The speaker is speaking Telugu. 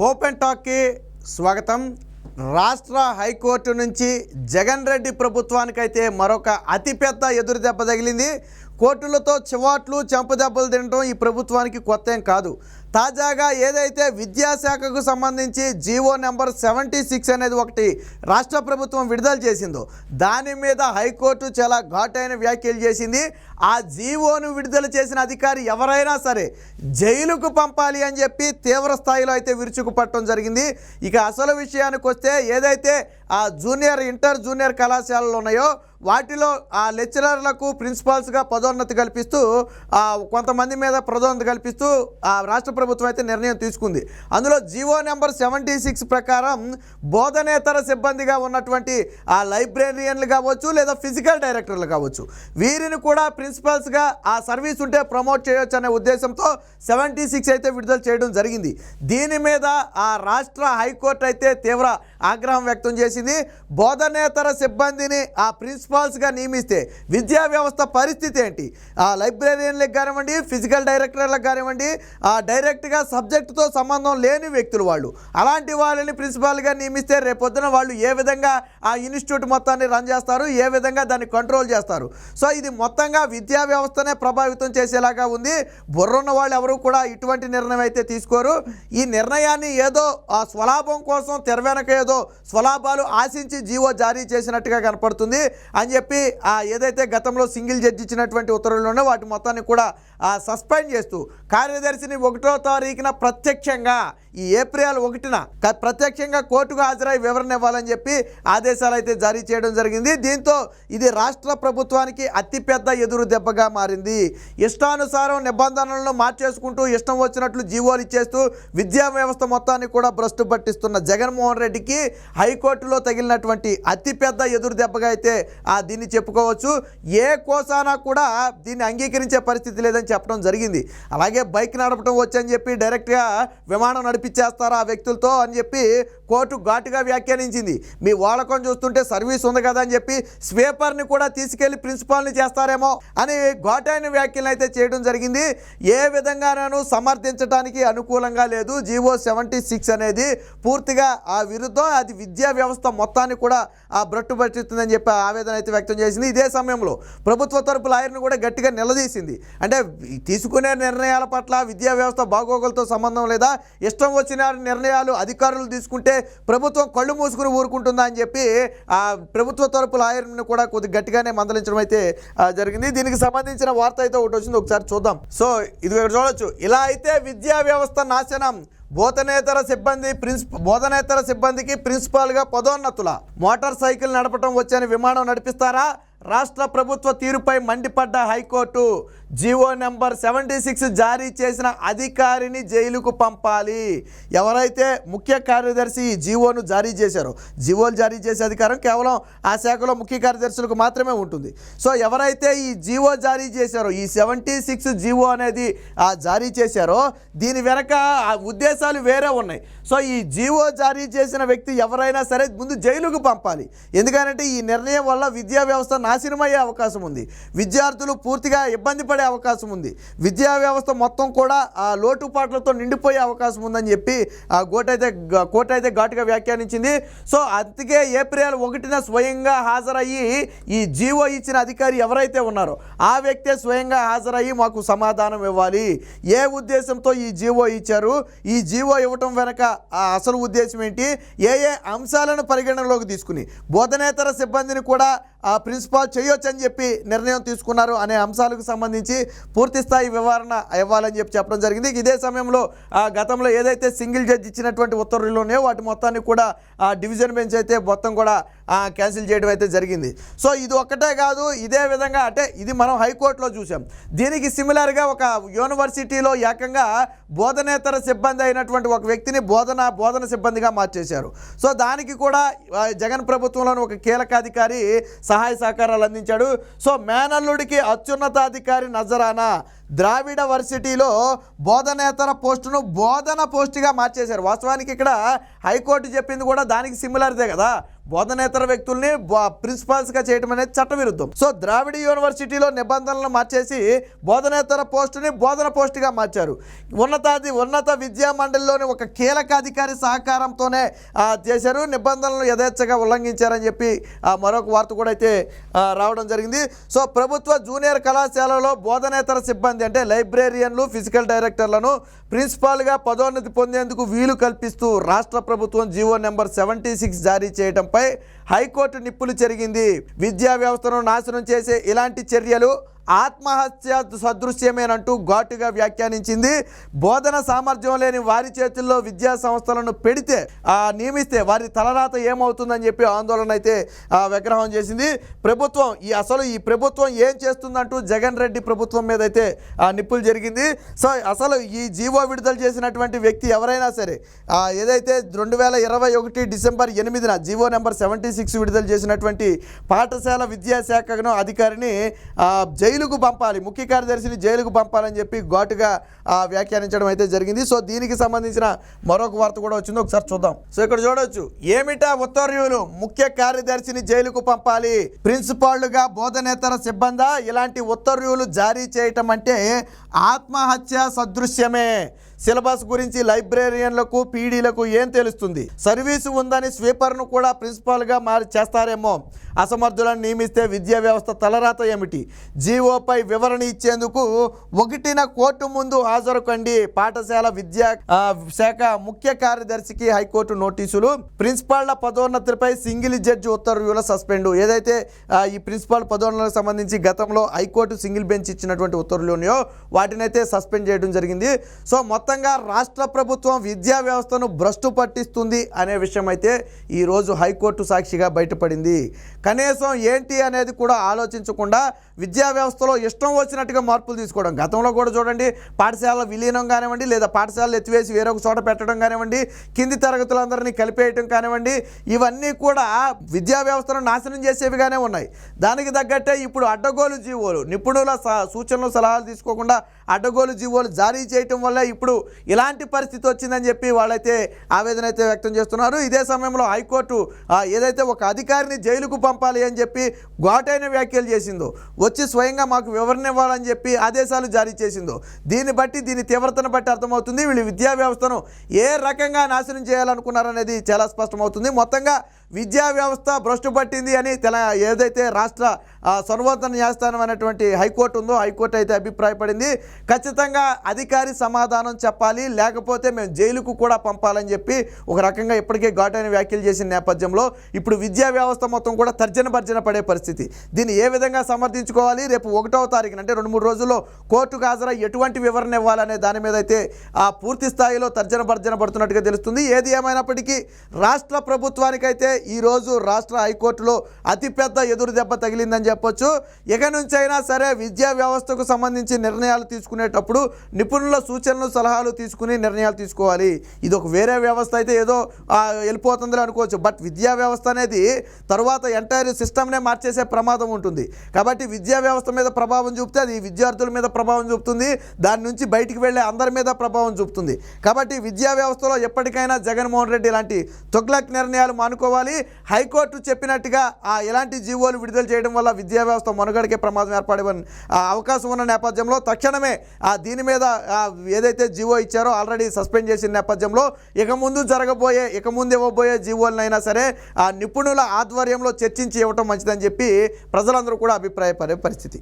ఓపెన్ టాక్కి స్వాగతం. రాష్ట్ర హైకోర్టు నుంచి జగన్ రెడ్డి ప్రభుత్వానికైతే మరొక అతిపెద్ద ఎదురు దెబ్బ తగిలింది. కోర్టులతో చివాట్లు చెంపదెబ్బలు తినడం ఈ ప్రభుత్వానికి కొత్త ఏం కాదు. తాజాగా ఏదైతే విద్యాశాఖకు సంబంధించి జీవో నెంబర్ సెవెంటీ సిక్స్ అనేది ఒకటి రాష్ట్ర ప్రభుత్వం విడుదల చేసిందో దాని మీద హైకోర్టు చాలా ఘాటైన వ్యాఖ్యలు చేసింది. ఆ జీవోను విడుదల చేసిన అధికారి ఎవరైనా సరే జైలుకు పంపాలి అని చెప్పి తీవ్ర స్థాయిలో అయితే విరుచుకుపట్టడం జరిగింది. ఇక అసలు విషయానికి వస్తే ఏదైతే ఆ జూనియర్ ఇంటర్ జూనియర్ కళాశాలలు ఉన్నాయో వాటిలో ఆ లెక్చరర్లకు ప్రిన్సిపాల్స్గా పదోన్నతి కల్పిస్తూ కొంతమంది మీద పదోన్నతి కల్పిస్తూ ఆ రాష్ట్ర ప్రభుత్వం అయితే నిర్ణయం తీసుకుంది. అందులో జీవో నెంబర్ సెవెంటీ సిక్స్ ప్రకారం బోధనేతర సిబ్బందిగా ఉన్నటువంటి ఆ లైబ్రేరియన్లు కావచ్చు లేదా ఫిజికల్ డైరెక్టర్లు కావచ్చు వీరిని కూడా ప్రిన్సిపల్స్గా ఆ సర్వీస్ ఉంటే ప్రమోట్ చేయొచ్చు అనే ఉద్దేశంతో సెవెంటీ సిక్స్ అయితే విడుదల చేయడం జరిగింది. దీని మీద ఆ రాష్ట్ర హైకోర్టు అయితే తీవ్ర ఆగ్రహం వ్యక్తం చేసింది. బోధనేతర సిబ్బందిని ఆ ప్రిన్సిపాల్స్గా నియమిస్తే విద్యా వ్యవస్థ పరిస్థితి ఏంటి? ఆ లైబ్రేరియన్లకు కానివ్వండి ఫిజికల్ డైరెక్టర్లకు కానివ్వండి ఆ డైరెక్ట్ డైరెక్ట్గా సబ్జెక్టుతో సంబంధం లేని వ్యక్తులు వాళ్ళు. అలాంటి వాళ్ళని ప్రిన్సిపాల్గా నియమిస్తే రేపొద్దున వాళ్ళు ఏ విధంగా ఆ ఇన్స్టిట్యూట్ మొత్తాన్ని రన్ చేస్తారు ఏ విధంగా దాన్ని కంట్రోల్ చేస్తారు. సో ఇది మొత్తంగా విద్యా వ్యవస్థనే ప్రభావితం చేసేలాగా ఉంది. బుర్రున్న వాళ్ళు ఎవరు కూడా ఇటువంటి నిర్ణయం అయితే తీసుకోరు. ఈ నిర్ణయాన్ని ఏదో ఆ స్వలాభం కోసం తెర వెనక ఏదో స్వలాభాలు ఆశించి జీవో జారీ చేసినట్టుగా కనపడుతుంది. అని చెప్పి ఆ ఏదైతే గతంలో సింగిల్ జడ్జి ఇచ్చినటువంటి ఉత్తర్వులు వాటి మొత్తాన్ని కూడా సస్పెండ్ చేస్తూ కార్యదర్శిని ఒకటో తారీఖున ప్రత్యక్షంగా ఈ ఏప్రిల్ ఒకటిన ప్రత్యక్షంగా కోర్టుకు హాజరై వివరణ ఇవ్వాలని చెప్పి ఆదేశాలు అయితే జారీ చేయడం జరిగింది. దీంతో ఇది రాష్ట్ర ప్రభుత్వానికి అతిపెద్ద ఎదురు దెబ్బగా మారింది. ఇష్టానుసారం నిబంధనలను మార్చేసుకుంటూ ఇష్టం వచ్చినట్లు జీవోలు ఇచ్చేస్తూ విద్యా వ్యవస్థ మొత్తాన్ని కూడా భ్రష్టు పట్టిస్తున్న జగన్మోహన్ రెడ్డికి హైకోర్టులో తగిలినటువంటి అతిపెద్ద ఎదురు దెబ్బగా అయితే ఆ దీన్ని చెప్పుకోవచ్చు. ఏ కోసానా కూడా దీన్ని అంగీకరించే పరిస్థితి లేదని చెప్పడం జరిగింది. అలాగే బైక్ నడపడం వచ్చని చెప్పి డైరెక్ట్గా విమానం నడిపించేస్తారా ఆ వ్యక్తులతో అని చెప్పి కోర్టు ఘాటుగా వ్యాఖ్యానించింది. మీ వాడకం చూస్తుంటే సర్వీస్ ఉంది కదా అని చెప్పి స్వీపర్ని కూడా తీసుకెళ్ళి ప్రిన్సిపాల్ని చేస్తారేమో అని ఘాటైన వ్యాఖ్యలు అయితే చేయడం జరిగింది. ఏ విధంగానూ సమర్థించడానికి అనుకూలంగా లేదు. జీవో సెవెంటీ సిక్స్ అనేది పూర్తిగా ఆ విరుద్ధం. అది విద్యా వ్యవస్థ మొత్తాన్ని కూడా ఆ బ్రట్టు పట్టిస్తుందని చెప్పి ఆవేదన అయితే వ్యక్తం చేసింది. ఇదే సమయంలో ప్రభుత్వ తరపు లాయర్ని కూడా గట్టిగా నిలదీసింది. అంటే తీసుకునే నిర్ణయాల పట్ల విద్యా వ్యవస్థ బాగోగులతో సంబంధం లేదా? ఇష్టం వచ్చిన నిర్ణయాలు అధికారులు తీసుకుంటే ప్రభుత్వం కళ్ళు మూసుకుని ఊరుకుంటుందా అని చెప్పి ఆ ప్రభుత్వ తరపు లాయర్ని కూడా కొద్ది గట్టిగానే మందలించడం అయితే జరిగింది. దీనికి సంబంధించిన వార్త అయితే ఒకటి వచ్చింది. ఒకసారి చూద్దాం. సో ఇది చూడొచ్చు. ఇలా అయితే విద్యా వ్యవస్థ నాశనం. బోధనేతర సిబ్బంది ప్రిన్సిప బోధనేతర సిబ్బందికి ప్రిన్సిపాల్గా పదోన్నతుల. మోటార్ సైకిల్ నడపడం వచ్చని విమానం నడిపిస్తారా? రాష్ట్ర ప్రభుత్వ తీరుపై మండిపడ్డ high court GO number seventy six జారీ చేసిన అధికారిని జైలుకు పంపాలి. ఎవరైతే ముఖ్య కార్యదర్శి ఈ జీవోను జారీ చేశారో జీవోలు జారీ చేసే అధికారం కేవలం ఆ శాఖలో ముఖ్య కార్యదర్శులకు మాత్రమే ఉంటుంది. సో ఎవరైతే ఈ జీవో జారీ చేశారో ఈ సెవెంటీ సిక్స్ జీవో అనేది జారీ చేశారో దీని వెనక ఆ ఉద్దేశాలు వేరే ఉన్నాయి. సో ఈ జీవో జారీ చేసిన వ్యక్తి ఎవరైనా సరే ముందు జైలుకు పంపాలి. ఎందుకంటే ఈ నిర్ణయం వల్ల విద్యా వ్యవస్థ నాశనమయ్యే అవకాశం ఉంది. విద్యార్థులు పూర్తిగా ఇబ్బంది పడే అవకాశం ఉంది. విద్యా వ్యవస్థ మొత్తం కూడా ఆ లోటుపాట్లతో నిండిపోయే అవకాశం ఉందని చెప్పి ఆ కోర్టు అయితే కోర్టు అయితే ఘాటుగా వ్యాఖ్యానించింది. సో అందుకే ఏప్రిల్ ఒకటిన స్వయంగా హాజరయ్యి ఈ జీవో ఇచ్చిన అధికారి ఎవరైతే ఉన్నారో ఆ వ్యక్తే స్వయంగా హాజరయ్యి మాకు సమాధానం ఇవ్వాలి. ఏ ఉద్దేశంతో ఈ జీవో ఇచ్చారు? ఈ జీవో ఇవ్వటం వెనక ఆ అసలు ఉద్దేశం ఏంటి? ఏ ఏ అంశాలను పరిగణనలోకి తీసుకుని బోధనేతర సిబ్బందిని కూడా ఆ ప్రిన్సిపాల్ చేయొచ్చు అని చెప్పి నిర్ణయం తీసుకున్నారు అనే అంశాలకు సంబంధించి పూర్తి స్థాయి వివరణ ఇవ్వాలని చెప్పి చెప్పడం జరిగింది. ఇదే సమయంలో గతంలో ఏదైతే సింగిల్ జడ్జి ఇచ్చినటువంటి ఉత్తర్వులు ఉన్నాయో వాటి మొత్తాన్ని కూడా ఆ డివిజన్ బెంచ్ అయితే మొత్తం కూడా క్యాన్సిల్ చేయడం అయితే జరిగింది. సో ఇది ఒక్కటే కాదు ఇదే విధంగా అంటే ఇది మనం హైకోర్టులో చూసాం దీనికి సిమిలర్గా ఒక యూనివర్సిటీలో ఏకంగా బోధనేతర సిబ్బంది అయినటువంటి ఒక వ్యక్తిని బోధన బోధన సిబ్బందిగా మార్చేశారు. సో దానికి కూడా జగన్ ప్రభుత్వంలోని ఒక కీలకాధికారి సహాయ వివరాలు అందించాడు. సో మేనల్లుడికి అత్యున్నతాధికారి నజరానా. ద్రావిడ వర్సిటీలో బోధనేతర పోస్టును బోధన పోస్టుగా మార్చేశారు. వాస్తవానికి ఇక్కడ హైకోర్టు చెప్పింది కూడా దానికి సిమిలర్దే కదా. బోధనేతర వ్యక్తుల్ని బా- ప్రిన్సిపాల్స్గా చేయడం అనేది చట్టవిరుద్ధం. సో ద్రావిడ యూనివర్సిటీలో నిబంధనలను మార్చేసి బోధనేతర పోస్టుని బోధన పోస్టుగా మార్చారు. ఉన్నతాది ఉన్నత విద్యా మండలిలోని ఒక కీలక అధికారి సహకారంతోనే చేశారు. నిబంధనలను యథేచ్ఛగా ఉల్లంఘించారని చెప్పి ఆ, మరొక వార్త కూడా అయితే రావడం జరిగింది. సో ప్రభుత్వ జూనియర్ కళాశాలలో బోధనేతర సిబ్బంది అంటే లైబ్రేరియన్లు ఫిజికల్ డైరెక్టర్లను ప్రిన్సిపాల్గా పదోన్నతి పొందేందుకు వీలు కల్పిస్తూ రాష్ట్ర ప్రభుత్వం జీవో నెంబర్ సెవెంటీ సిక్స్ జారీ చేయడంపై హైకోర్టు నిప్పులు చెరిగింది. విద్యా వ్యవస్థను నాశనం చేసే ఇలాంటి చర్యలు ఆత్మహత్య సదృశ్యమేనంటూ ఘాటుగా వ్యాఖ్యానించింది. బోధన సామర్థ్యం లేని వారి చేతుల్లో విద్యా సంస్థలను పెడితే నియమిస్తే వారి తలరాత ఏమవుతుందని చెప్పి ఆందోళన అయితే విగ్రహం చేసింది. ప్రభుత్వం ఈ అసలు ఈ ప్రభుత్వం ఏం చేస్తుందంటూ జగన్ రెడ్డి ప్రభుత్వం మీద అయితే నిప్పులు జరిగింది. సో అసలు ఈ జీవో విడుదల చేసినటువంటి వ్యక్తి ఎవరైనా సరే ఏదైతే రెండు వేల ఇరవై ఒకటి డిసెంబర్ ఎనిమిదిన జీవో నెంబర్ సెవెంటీ సిక్స్ విడుదల చేసినటువంటి పాఠశాల విద్యాశాఖను అధికారిని జైలుకు పంపాలి ముఖ్య కార్యదర్శిని జైలుకు పంపాలని చెప్పి ఘాటుగా వ్యాఖ్యానించడం అయితే జరిగింది. సో దీనికి సంబంధించిన మరొక వార్త కూడా వచ్చింది. ఒకసారి చూద్దాం. సో ఇక్కడ చూడొచ్చు. ఏమిటా ఉత్తర్వులు? ముఖ్య కార్యదర్శిని జైలుకు పంపాలి. ప్రిన్సిపాల్గా బోధనేతర సిబ్బందా? ఇలాంటి ఉత్తర్వులు జారీ చేయటం అంటే ఆత్మహత్య సదృశ్యమే. సిలబస్ గురించి లైబ్రేరియన్లకు పీడీలకు ఏం తెలుస్తుంది? సర్వీసు ఉందని స్వీపర్ను కూడా ప్రిన్సిపాల్గా మారి చేస్తారేమో. అసమర్థులను నియమిస్తే విద్యా వ్యవస్థ తలరాత ఏమిటి? జీవోపై వివరణ ఇచ్చేందుకు ఒకటిన కోర్టు ముందు హాజరు కండి పాఠశాల విద్యా శాఖ ముఖ్య కార్యదర్శికి హైకోర్టు నోటీసులు. ప్రిన్సిపాళ్ళ పదోన్నతిపై సింగిల్ జడ్జి ఉత్తర్వుల సస్పెండ్. ఏదైతే ఈ ప్రిన్సిపాల్ పదోన్నతులకు సంబంధించి గతంలో హైకోర్టు సింగిల్ బెంచ్ ఇచ్చినటువంటి ఉత్తర్వులు ఉన్నాయో వాటినైతే సస్పెండ్ చేయడం జరిగింది. సో మొత్తంగా రాష్ట్ర ప్రభుత్వం విద్యా వ్యవస్థను భ్రష్టు పట్టిస్తుంది అనే విషయం అయితే ఈరోజు హైకోర్టు సాక్షి సాక్షిగా బయటపడింది. కనీసం ఏంటి అనేది కూడా ఆలోచించకుండా విద్యా వ్యవస్థలో ఇష్టం వచ్చినట్టుగా మార్పులు తీసుకోవడం. గతంలో కూడా చూడండి పాఠశాల విలీనం కానివ్వండి లేదా పాఠశాలలు ఎత్తివేసి వేరొక చోట పెట్టడం కానివ్వండి కింది తరగతులందరినీ కలిపేయటం కానివ్వండి ఇవన్నీ కూడా విద్యా వ్యవస్థను నాశనం చేసేవిగానే ఉన్నాయి. దానికి తగ్గట్టే ఇప్పుడు అడ్డగోలు జీవోలు నిపుణుల స- సూచనలు సలహాలు తీసుకోకుండా అడ్డగోలు జీవోలు జారీ చేయటం వల్ల ఇప్పుడు ఇలాంటి పరిస్థితి వచ్చిందని చెప్పి వాళ్ళైతే ఆవేదన అయితే వ్యక్తం చేస్తున్నారు. ఇదే సమయంలో హైకోర్టు ఏదైతే ఒక అధికారిని జైలుకు పంపాలి అని చెప్పి ఘాటైన వ్యాఖ్యలు చేసిందో వచ్చి స్వయంగా మాకు వివరణ ఇవ్వాలని చెప్పి ఆదేశాలు జారీ చేసిందో దీన్ని బట్టి దీని తీవ్రతను బట్టి అర్థమవుతుంది. వీళ్ళు విద్యా వ్యవస్థను ఏ రకంగా నాశనం చేయాలనుకున్నారనేది చాలా స్పష్టమవుతుంది. మొత్తంగా విద్యా వ్యవస్థ భ్రష్టు పట్టింది అని తెల ఏదైతే రాష్ట్ర ఆ, సర్వోన్నత న్యాయస్థానం అనేటువంటి హైకోర్టు ఉందో హైకోర్టు అయితే అభిప్రాయపడింది. ఖచ్చితంగా అధికారి సమాధానం చెప్పాలి లేకపోతే మేము జైలుకు కూడా పంపాలని చెప్పి ఒక రకంగా ఇప్పటికే ఘాటైన వ్యాఖ్యలు చేసిన నేపథ్యంలో ఇప్పుడు విద్యా వ్యవస్థ మొత్తం కూడా తర్జన భర్జన పడే పరిస్థితి. దీన్ని ఏ విధంగా సమర్థించుకోవాలి? రేపు ఒకటవ తారీఖున అంటే రెండు మూడు రోజుల్లో కోర్టుకు హాజరై ఎటువంటి వివరణ ఇవ్వాలనే దాని మీద అయితే ఆ పూర్తి స్థాయిలో తర్జన భర్జన పడుతున్నట్టుగా తెలుస్తుంది. ఏది ఏమైనప్పటికీ రాష్ట్ర ప్రభుత్వానికైతే ఈరోజు రాష్ట్ర హైకోర్టులో అతిపెద్ద ఎదురు దెబ్బ తగిలిందని చెప్పొచ్చు. ఇక నుంచైనా సరే విద్యా వ్యవస్థకు సంబంధించి నిర్ణయాలు తీసుకునేటప్పుడు నిపుణుల సూచనలు సలహాలు తీసుకుని నిర్ణయాలు తీసుకోవాలి. ఇది ఒక వేరే వ్యవస్థ అయితే ఏదో ఆ, వెళ్ళిపోతుందిలే అనుకోవచ్చు. బట్ విద్యా వ్యవస్థ అనేది తర్వాత ఎంటైర్ సిస్టమ్నే మార్చేసే ప్రమాదం ఉంటుంది. కాబట్టి విద్యా వ్యవస్థ మీద ప్రభావం చూపితే అది విద్యార్థుల మీద ప్రభావం చూపుతుంది. దాని నుంచి బయటికి వెళ్ళే అందరి మీద ప్రభావం చూపుతుంది. కాబట్టి విద్యా వ్యవస్థలో ఎప్పటికైనా జగన్మోహన్ రెడ్డి ఇలాంటి తొగ్లక్ నిర్ణయాలు మానుకోవాలి. హైకోర్టు చెప్పినట్టుగా ఎలాంటి జీవోలు విడుదల చేయడం వల్ల విద్యా వ్యవస్థ మనుగడకే ప్రమాదం ఏర్పడే అవకాశం ఉన్న నేపథ్యంలో తక్షణమే ఆ దీని మీద ఏదైతే జీవో ఇచ్చారో ఆల్రెడీ సస్పెండ్ చేసిన నేపథ్యంలో ఇక ముందు జరగబోయే ఇక ముందు ఇవ్వబోయే జీవోలనైనా సరే ఆ నిపుణుల ఆధ్వర్యంలో చర్చించి ఇవ్వటం మంచిదని చెప్పి ప్రజలందరూ కూడా అభిప్రాయపడే పరిస్థితి.